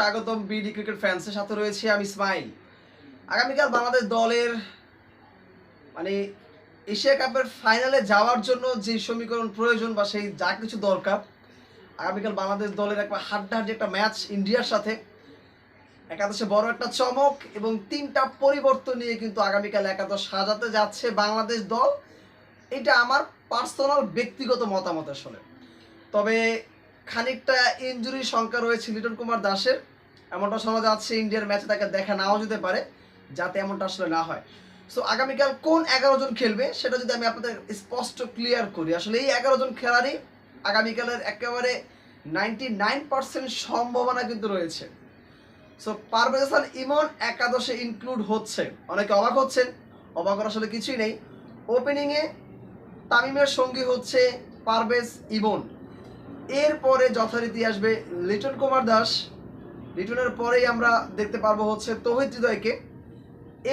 স্বাগতম BD cricket ফ্যান্সের সাথে রয়েছে আমি ইসমাইল। আগামীকাল বাংলাদেশ দলের মানে এশিয়া কাপের ফাইনালে যাওয়ার জন্য যে সমীকরণ প্রয়োজন বা সেই যা কিছু দরকার, আগামীকাল বাংলাদেশ দলের একটা হাড্ডাহাড্ডি একটা ম্যাচ ইন্ডিয়ার সাথে। একাদশে বড় একটা চমক এবং তিনটা পরিবর্তন নিয়ে কিন্তু আগামীকাল একাদশ সাজাতে যাচ্ছে বাংলাদেশ দল। এটা আমার পার্সোনাল ব্যক্তিগত মতামত আসলে তবে খানিকটা ইঞ্জুরির সংখ্যা রয়েছে লিটন কুমার দাসের। এমনটা শোনা যাচ্ছে ইন্ডিয়ার ম্যাচে তাকে দেখা নাও যেতে পারে, যাতে এমনটা আসলে না হয়। সো আগামীকাল কোন এগারো জন খেলবে সেটা যদি আমি আপনাদের স্পষ্ট ক্লিয়ার করি, আসলে এই এগারো জন খেলারই আগামীকালের একেবারে নাইনটি নাইন পার্সেন্ট সম্ভাবনা কিন্তু রয়েছে। সো পারভেজ হাসান ইমন একাদশে ইনক্লুড হচ্ছে। অনেকে অবাক হচ্ছেন, অবাক আসলে কিছুই নেই। ওপেনিংয়ে তামিমের সঙ্গী হচ্ছে পারভেজ ইমন। এরপরে যথারীতি আসবে লিটন কুমার দাস। লিটনের পরেই আমরা দেখতে পারব হচ্ছে তৌহিদ হৃদয়কে।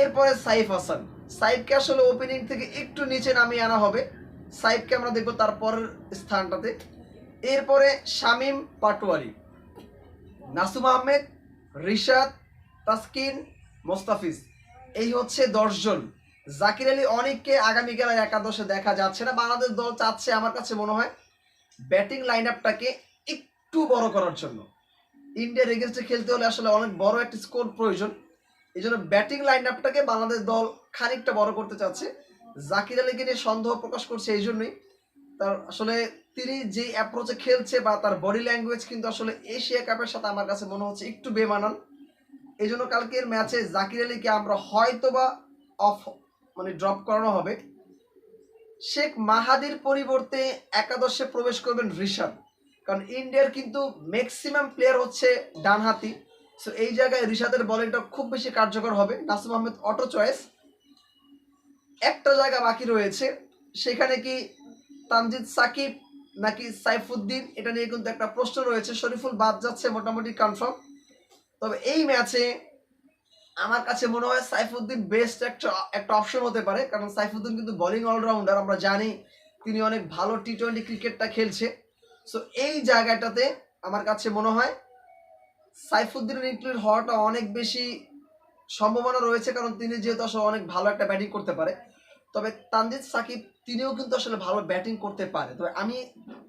এরপরে সাইফ হাসান। সাইফকে আসলে ওপেনিং থেকে একটু নিচে নামিয়ে আনা হবে। সাইফকে আমরা দেখব তার পরের স্থানটাতে। এরপরে শামিম পাটোয়ারি, নাসুম আহমেদ, রিশাদ, তাসকিন, মোস্তাফিজ। এই হচ্ছে দশজন। জাকির আলী অনেককে আগামীকাল একাদশে দেখা যাচ্ছে না। বাংলাদেশ দল চাচ্ছে আমার কাছে মনে হয়। ব্যাটিং লাইন একটু বড় করার জন্য। ইন্ডিয়ার এগেনস্টে খেলতে হলে আসলে অনেক বড় একটা স্কোর প্রয়োজন। এই জন্য ব্যাটিং লাইন আপটাকে বাংলাদেশ দল খানিকটা বড় করতে চাচ্ছে। জাকির আলীকে নিয়ে সন্দেহ প্রকাশ করছে এই জন্যই তার আসলে তিনি যে অ্যাপ্রোচে খেলছে বা তার বডি ল্যাঙ্গুয়েজ কিন্তু আসলে এশিয়া কাপের সাথে আমার কাছে মনে হচ্ছে একটু বেমানান। এই জন্য কালকের ম্যাচে জাকির আলীকে আমরা হয়তো বা অফ মানে ড্রপ করানো হবে। শেখ মাহাদির পরিবর্তে একাদশে প্রবেশ করবেন ঋষভ কারণ ইন্ডিয়ার কিন্তু ম্যাক্সিমাম প্লেয়ার হচ্ছে ডানহাতি। সো এই জায়গায় ঋষাদের বলিংটা খুব বেশি কার্যকর হবে। নাসিম আহমেদ অটো চয়েস একটা জায়গা বাকি রয়েছে। সেখানে কি তানজিদ সাকিব নাকি সাইফুদ্দিন? এটা নিয়ে কিন্তু একটা প্রশ্ন রয়েছে। শরীফুল বাদ যাচ্ছে, মোটামুটি কনফার্ম তবে এই ম্যাচে আমার কাছে মনে হয় সাইফুদ্দিন বেস্ট একটা একটা অপশন হতে পারে। কারণ সাইফুদ্দিন কিন্তু বলিং অলরাউন্ডার আমরা জানি। তিনি অনেক ভালো টি টোয়েন্টি ক্রিকেটটা খেলছে। সো এই জায়গাটাতে আমার কাছে মনে হয় সাইফুদ্দিনের ইনক্লুড হওয়াটা অনেক বেশি সম্ভাবনা রয়েছে, কারণ তিনি যেহেতু আসলে অনেক ভালো একটা ব্যাটিং করতে পারে। তবে তানজিদ সাকিব, তিনিও কিন্তু আসলে ভালো ব্যাটিং করতে পারে। তবে আমি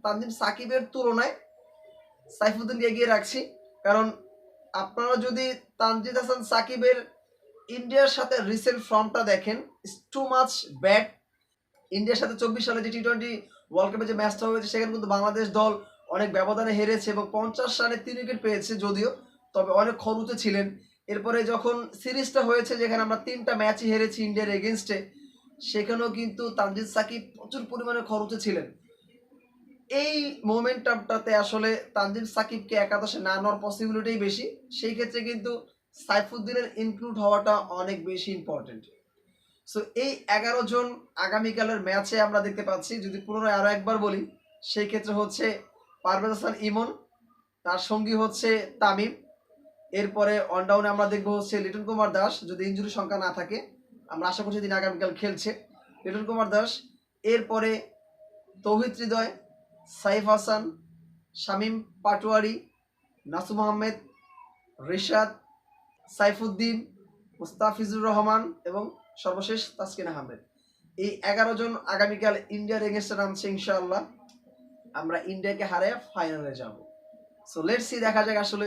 তানজিদ সাকিবের তুলনায় সাইফুদ্দিনকে এগিয়ে রাখছি, কারণ আপনারা যদি তানজিদ হাসান সাকিবের ইন্ডিয়ার সাথে রিসেন্ট ফর্মটা দেখেন টু মাচ ব্যাট ইন্ডিয়ার সাথে চব্বিশ সালে যে টি টোয়েন্টি ওয়ার্ল্ড কাপে যে ম্যাচটা হয়েছে, সেখানে কিন্তু বাংলাদেশ দল অনেক ব্যবধানে হেরেছে এবং পঞ্চাশ রানে তিন উইকেট পেয়েছে যদিও, তবে অনেক খরুতে ছিলেন। এরপরে যখন সিরিজটা হয়েছে, যেখানে আমরা তিনটা ম্যাচই হেরেছি ইন্ডিয়ার এগেনস্টে সেখানেও কিন্তু তানজিদ সাকিব প্রচুর পরিমাণে খরচে ছিলেন। এই মোমেন্টামটাতে আসলে তানজিদ সাকিবকে একাদশে না নেওয়ার পসিবিলিটিই বেশি। সেই ক্ষেত্রে কিন্তু সাইফুদ্দিনের ইনক্লুড হওয়াটা অনেক বেশি ইম্পর্টেন্ট সো এই এগারো জন আগামীকালের ম্যাচে আমরা দেখতে পাচ্ছি। যদি পুনরায় আরও একবার বলি, সেই ক্ষেত্রে হচ্ছে পারভেজ হাসান ইমন, তার সঙ্গী হচ্ছে তামিম। এরপরে অনডাউনে আমরা দেখব হচ্ছে লিটন কুমার দাস, যদি ইঞ্জুরি সংখ্যা না থাকে, আমরা আশা করছি তিনি আগামীকাল খেলছে। লিটন কুমার দাস, এরপরে তৌহিদ হৃদয়, সাইফ হাসান, শামীম পাটোয়ারি, নাসুম আহমেদ, রিশাদ, সাইফুদ্দিন, মুস্তাফিজুর রহমান এবং সর্বশেষ তাসকিন আহমেদ। এই এগারো জন আগামীকাল ইন্ডিয়ার এগেনস্টে নামছে ইনশাআল্লাহ। আমরা ইন্ডিয়াকে হারে ফাইনালে যাব। সো লেটস দেখা যাক আসলে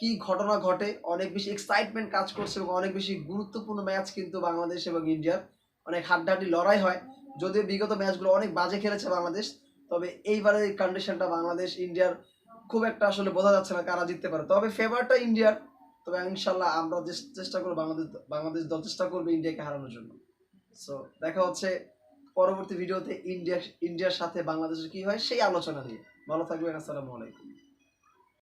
কি ঘটনা ঘটে। অনেক বেশি এক্সাইটমেন্ট কাজ করছে এবং অনেক বেশি গুরুত্বপূর্ণ ম্যাচ কিন্তু বাংলাদেশ এবং ইন্ডিয়ার। অনেক হাড্ডাহাড্ডি লড়াই হয়। যদিও বিগত ম্যাচগুলো অনেক বাজে খেলেছে বাংলাদেশ, তবে এইবারের এই কন্ডিশনটা বাংলাদেশ, ইন্ডিয়ার খুব একটা আসলে বোঝা যাচ্ছে না কারা জিততে পারে। তবে ফেভারটা ইন্ডিয়ার। তবে ইনশাল্লাহ আমরা চেষ্টা করব, বাংলাদেশ বাংলাদেশ দল চেষ্টা করবে ইন্ডিয়াকে হারানোর জন্য। সো দেখা হচ্ছে পরবর্তী ভিডিওতে ইন্ডিয়া, ইন্ডিয়ার সাথে বাংলাদেশের কি হয়, সেই আলোচনা নিয়ে। ভালো থাকবেন, আসসালামু আলাইকুম।